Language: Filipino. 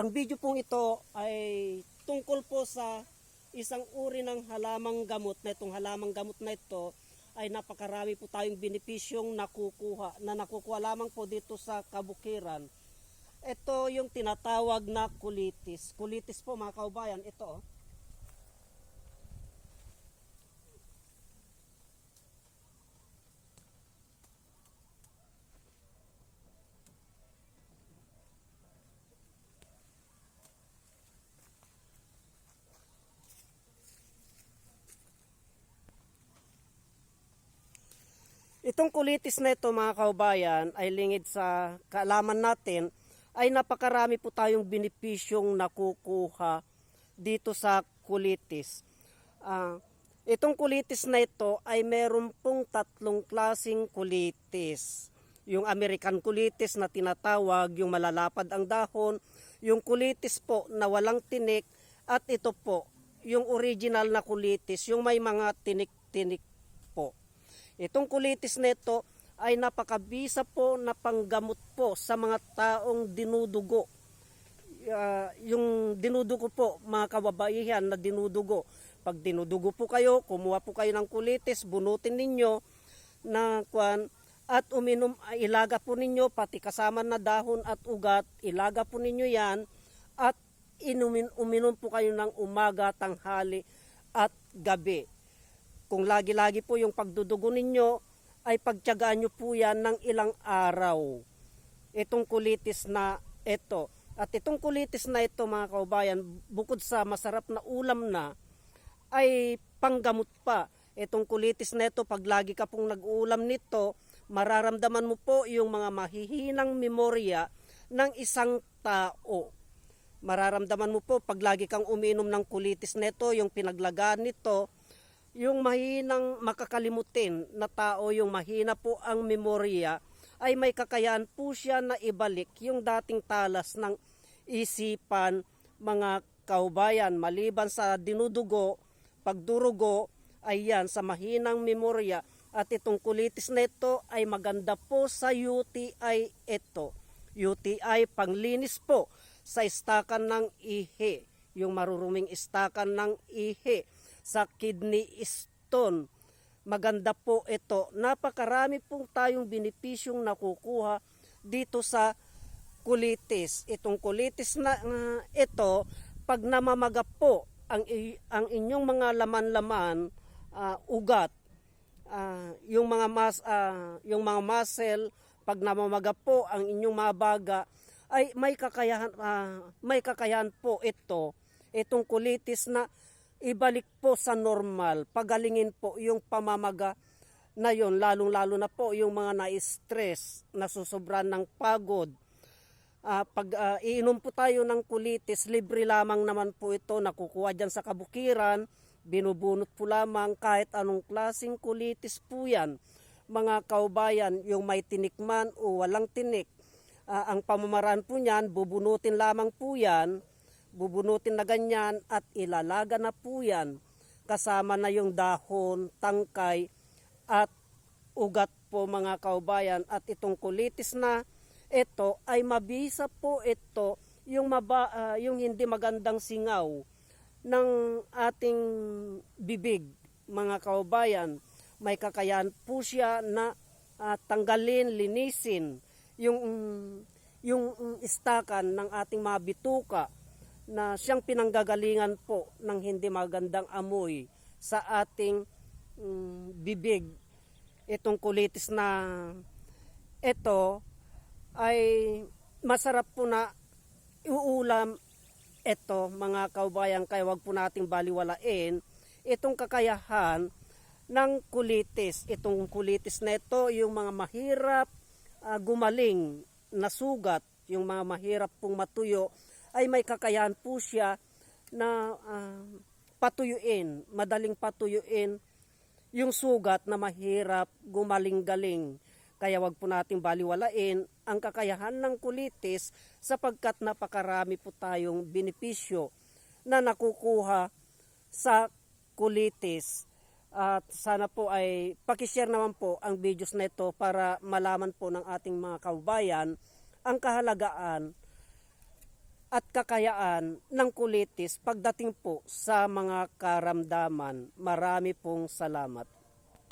Ang video pong ito ay tungkol po sa isang uri ng halamang gamot na itong halamang gamot na ito ay napakarami po tayong benepisyong nakukuha na nakukuha lamang po dito sa kabukiran. Ito yung tinatawag na kulitis. Kulitis po mga kaubayan, ito oh. Itong kulitis na ito mga kaubayan ay lingid sa kaalaman natin ay napakarami po tayong benepisyong nakukuha dito sa kulitis. Ah, itong kulitis na ito ay meron pong tatlong klasing kulitis. Yung American kulitis na tinatawag, yung malalapad ang dahon, yung kulitis po na walang tinik, at ito po, yung original na kulitis, yung may mga tinik-tinik. Itong kulitis nito ay napakabisa po na panggamot po sa mga taong dinudugo. Ah, yung dinudugo po, mga kababaihan na dinudugo. Pag dinudugo po kayo, kumuha po kayo ng kulitis, bunutin ninyo na kwan at uminom, ah, ilaga po ninyo pati kasama na dahon at ugat, ilaga po ninyo yan at inumin, uminom po kayo ng umaga, tanghali at gabi kung lagi-lagi po yung pagdudugo ninyo, ay pagtyagaan nyo po yan ng ilang araw. Itong kulitis na ito. At itong kulitis na ito mga kaubayan, bukod sa masarap na ulam na, ay panggamot pa. Itong kulitis na ito, pag lagi ka pong nag-uulam nito, mararamdaman mo po yung mga mahihinang memorya ng isang tao. Mararamdaman mo po pag lagi kang uminom ng kulitis nito, yung pinaglagaan nito, yung mahinang makakalimutin na tao, yung mahina po ang memorya, ay may kakayahan po siya na ibalik yung dating talas ng isipan mga kaubayan. Maliban sa dinudugo, pagdurugo, ay yan sa mahinang memorya. At itong kulitis na ito ay maganda po sa UTI ito. UTI panglinis po sa istakan ng ihi, yung maruruming istakan ng ihi sa kidney stone. Maganda po ito. Napakarami pong tayong benepisyong nakukuha dito sa kulitis. Itong kulitis na uh, ito, pag namamaga po ang, ang inyong mga laman-laman, uh, ugat, uh, yung mga mas uh, yung mga muscle pag namamaga po ang inyong mga baga ay may kakayahan uh, may kakayahan po ito itong kulitis na ibalik po sa normal, pagalingin po yung pamamaga na yon lalong-lalo na po yung mga na-stress, nasusobran ng pagod. Uh, pag uh, iinom po tayo ng kulitis, libre lamang naman po ito, nakukuha dyan sa kabukiran, binubunot po lamang kahit anong klasing kulitis po yan. Mga kaubayan, yung may tinikman o walang tinik, uh, ang pamamaraan po niyan, bubunutin lamang po yan, bubunutin na ganyan at ilalaga na po yan. Kasama na yung dahon, tangkay at ugat po mga kaubayan. At itong kulitis na ito ay mabisa po ito yung, maba, uh, yung hindi magandang singaw ng ating bibig mga kaubayan. May kakayahan po siya na uh, tanggalin, linisin yung yung istakan ng ating mga bituka na siyang pinanggagalingan po ng hindi magandang amoy sa ating um, bibig. Itong kulitis na ito ay masarap po na iuulam ito mga kaubayan kaya wag po nating baliwalain itong kakayahan ng kulitis. Itong kulitis na ito, yung mga mahirap uh, gumaling na sugat, yung mga mahirap pong matuyo, ay may kakayahan po siya na uh, patuyuin, madaling patuyuin yung sugat na mahirap gumaling-galing. Kaya wag po nating baliwalain ang kakayahan ng kulitis sapagkat napakarami po tayong benepisyo na nakukuha sa kulitis. At sana po ay pakishare naman po ang videos na ito para malaman po ng ating mga kaubayan ang kahalagaan at kakayaan ng kulitis pagdating po sa mga karamdaman. Marami pong salamat.